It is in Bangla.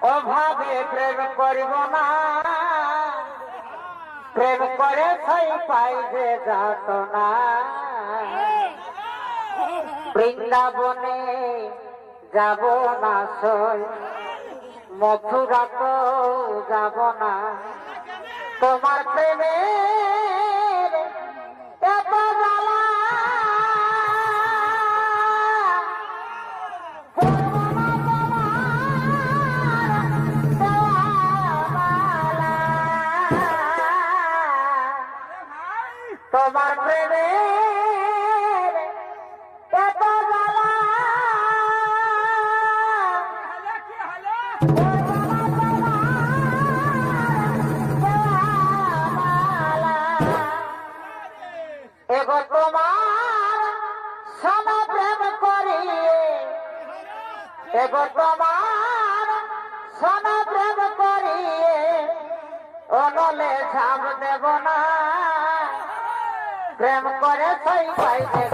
অভাবে প্রেম করিব না। প্রেম করে সেই পাইবে যাত না। বৃন্দাবনে যাব না সই। মথুরা তো যাব না। তোমার প্রেমের তোমার প্রেমে এত জ্বালা। এগো তোমার সনা প্রেম করিয়ে। এগো তোমার সনা প্রেম করিয়ে। অনলে ঝাম দেব না। প্রেম করে সই পাইবে